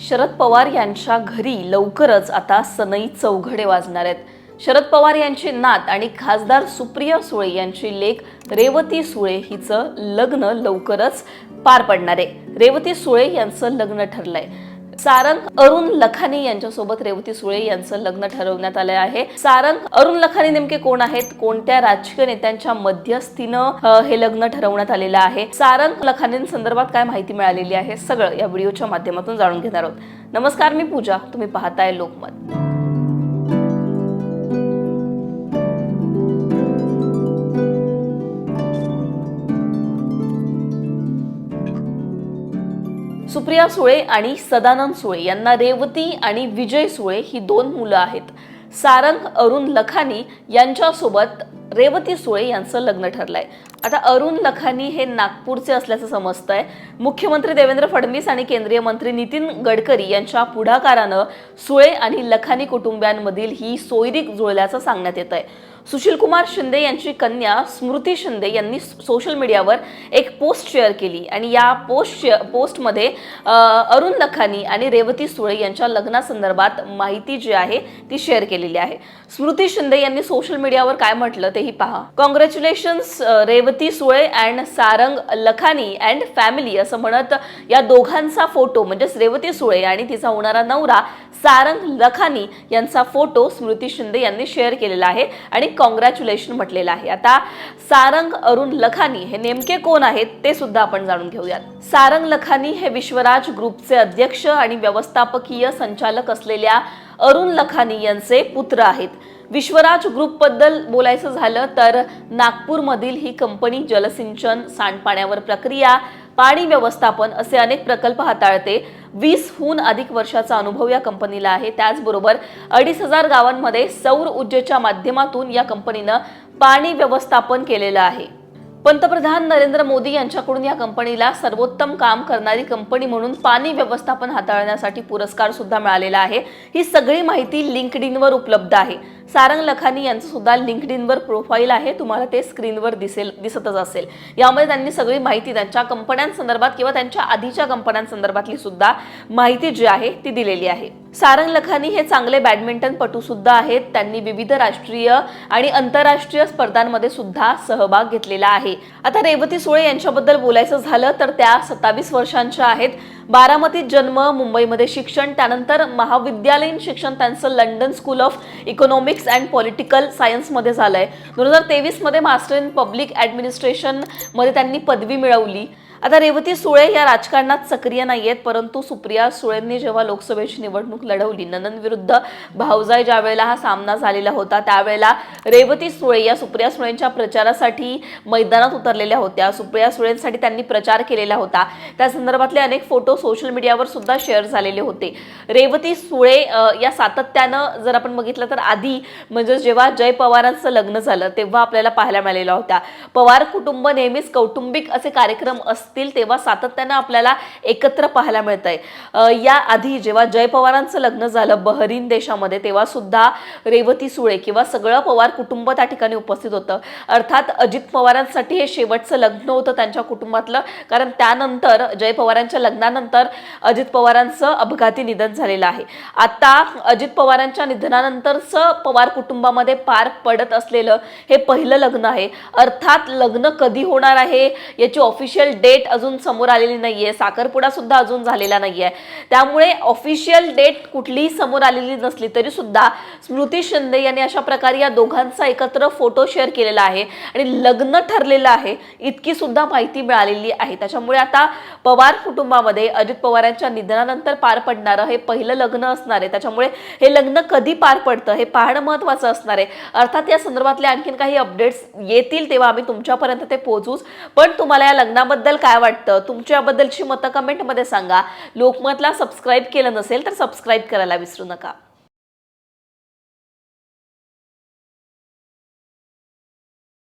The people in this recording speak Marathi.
शरद पवार यांच्या घरी लवकरच आता सनई चौघडे वाजणार आहेत. शरद पवार यांची नात आणि खासदार सुप्रिया सुळे यांची लेख रेवती सुळे हिचं लग्न लवकरच पार पडणार आहे. रेवती सुळे यांचं लग्न ठरलंय. सारंग अरुण लखानी यांच्यासोबत रेवती सुळे यांचं लग्न ठरवण्यात आलं आहे. सारंग अरुण लखानी नेमके कोण आहेत? कोणत्या राजकीय नेत्यांच्या मध्यस्थीनं हे लग्न ठरवण्यात आलेलं आहे? सारंग लखानी संदर्भात काय माहिती मिळालेली आहे? सगळं या व्हिडिओच्या माध्यमातून जाणून घेणार आहोत. नमस्कार मी पूजा. तुम्ही पाहताय लोकमत. सुप्रिया सुळे आणि सदानंद सुळे यांना रेवती आणि विजय सुळे ही दोन मुलं आहेत. सारंग अरुण लखानी यांच्यासोबत रेवती सुळे यांचं लग्न ठरलंय. आता अरुण लखानी हे नागपूरचे असल्याचं समजतंय. मुख्यमंत्री देवेंद्र फडणवीस आणि केंद्रीय मंत्री नितीन गडकरी यांच्या पुढाकारानं सुळे आणि लखानी कुटुंबियांमधील ही सोयरीक जुळल्याचं सांगण्यात येत आहे सुशील कुमार शिंदे यांची कन्या स्मृती शिंदे यांनी सोशल मीडियावर एक पोस्ट शेअर केली. आणि या पोस्ट पोस्टमध्ये अरुण लखानी आणि रेवती सुळे यांच्या लग्नासंदर्भात माहिती जी आहे ती शेअर केलेली आहे. स्मृती शिंदे यांनी सोशल मीडियावर काय म्हटलं तेही पहा. Congratulations Revati Sule and Sarang Lakhani and family असं म्हणत या दोघांचा फोटो म्हणजेच रेवती सुळे आणि तिचा होणारा नवरा सारंग लखानी यांचा फोटो स्मृती शिंदे यांनी शेअर केलेला आहे आणि कॉंग्रॅच्युलेशन म्हटलेलं आहे. आता सारंग अरुण लखानी हे नेमके कोण आहेत ते सुद्धा आपण जाणून घेऊयात. सारंग लखानी हे विश्वराज ग्रुपचे अध्यक्ष आणि व्यवस्थापकीय संचालक असलेल्या अरुण लखानी यांचे पुत्र आहेत. विश्वराज ग्रुपबद्दल बोलायचं झालं तर नागपूरमधील ही कंपनी जलसिंचन सांडपाण्यावर प्रक्रिया पाणी व्यवस्थापन असे अनेक प्रकल्प हाताळते. वीसहून अधिक वर्षाचा अनुभव या कंपनीला आहे. त्याचबरोबर अडीच हजार गावांमध्ये सौर ऊर्जेच्या माध्यमातून या कंपनीनं पाणी व्यवस्थापन केलेलं आहे. पंतप्रधान नरेंद्र मोदी यांच्याकडून या कंपनीला सर्वोत्तम काम करणारी कंपनी म्हणून पाणी व्यवस्थापन हाताळण्यासाठी पुरस्कार सुद्धा मिळालेला आहे. ही सगळी माहिती लिंकडिनवर उपलब्ध आहे. सारंग लखानी यांचं सुद्धा लिंकडिनवर प्रोफाईल आहे. तुम्हाला ते स्क्रीनवर दिसेल दिसतच असेल. यामध्ये त्यांनी सगळी माहिती त्यांच्या कंपन्यांसंदर्भात किंवा त्यांच्या आधीच्या कंपन्यांसंदर्भातली सुद्धा माहिती जी आहे ती दिलेली आहे. सारंग लखानी हे चांगले बॅडमिंटन पटू सुद्धा आहेत. त्यांनी विविध राष्ट्रीय आणि आंतरराष्ट्रीय स्पर्धांमध्ये सुद्धा सहभाग घेतलेला आहे. आता रेवती सुळे यांच्याबद्दल बोलायचं झालं तर त्या सत्तावीस वर्षांच्या आहेत. बारामतीत जन्म मुंबईमध्ये शिक्षण त्यानंतर महाविद्यालयीन शिक्षण त्यांचं London School of Economics and political सायन्समध्ये झालंय. दोन हजार तेवीसमध्ये मास्टर इन पब्लिक ॲडमिनिस्ट्रेशनमध्ये त्यांनी पदवी मिळवली. आता रेवती सुळे या राजकारणात सक्रिय नाहीयेत परंतु सुप्रिया सुळेंनी जेव्हा लोकसभेची निवडणूक लढवली ननन विरुद्ध भाऊजाई ज्या वेळेला हा सामना झालेला होता त्यावेळेला रेवती सुळे या सुप्रिया सुळेंच्या प्रचारासाठी मैदानात उतरलेल्या होत्या. सुप्रिया सुळेंसाठी त्यांनी प्रचार केलेला होता. त्या संदर्भातले अनेक फोटो सोशल मीडियावर सुद्धा शेअर झालेले होते. रेवती सुळे या सातत्यानं जर आपण बघितलं तर आधी म्हणजे जेव्हा जय पवारांचं लग्न झालं तेव्हा आपल्याला पाहायला मिळालेला होत्या. पवार कुटुंब नेहमीच कौटुंबिक असे कार्यक्रम असतील तेव्हा सातत्यानं आपल्याला एकत्र पाहायला मिळतंय. आहे या आधी जेव्हा जय पवारांचं लग्न झालं बहरीन देशामध्ये तेव्हा सुद्धा रेवती सुळे किंवा सगळं पवार कुटुंब त्या ठिकाणी उपस्थित होतं. अर्थात अजित पवारांसाठी हे शेवटचं लग्न होतं त्यांच्या कुटुंबातलं कारण त्यानंतर जय पवारांच्या लग्नानंतर अजित पवारांचं अपघाती निधन झालेलं आहे. आता अजित पवारांच्या निधनानंतरचं पवार कुटुंबामध्ये पार पडत असलेलं हे पहिलं लग्न आहे. अर्थात लग्न कधी होणार आहे याची ऑफिशियल डेट अजून समोर आलेली नाहीये. साखरपुडा सुद्धा अजून झालेला नाहीये. त्यामुळे ऑफिशियल डेट कुठलीही समोर आलेली नसली तरी सुद्धा स्मृती शिंदे यांनी अशा प्रकारे या दोघांचा एकत्र फोटो शेअर केलेला आहे. आणि लग्न ठरलेलं आहे. इतकी सुद्धा माहिती मिळालेली आहे. त्याच्यामुळे आता पवार कुटुंबामध्ये अजित पवारांच्या निधनानंतर पार पडणारं हे पहिलं लग्न असणार आहे. त्याच्यामुळे हे लग्न कधी पार पडतं हे पाहणं महत्त्वाचं असणार आहे. अर्थात या संदर्भातले आणखीन काही अपडेट्स येतील तेव्हा आम्ही तुमच्यापर्यंत ते पोहोचूच. पण तुम्हाला या लग्नाबद्दल काय वाटतं? तुमच्याबद्दलची मतं कमेंटमध्ये सांगा. लोकमतला सबस्क्राईब केलं नसेल तर सबस्क्राईब करायला विसरू नका.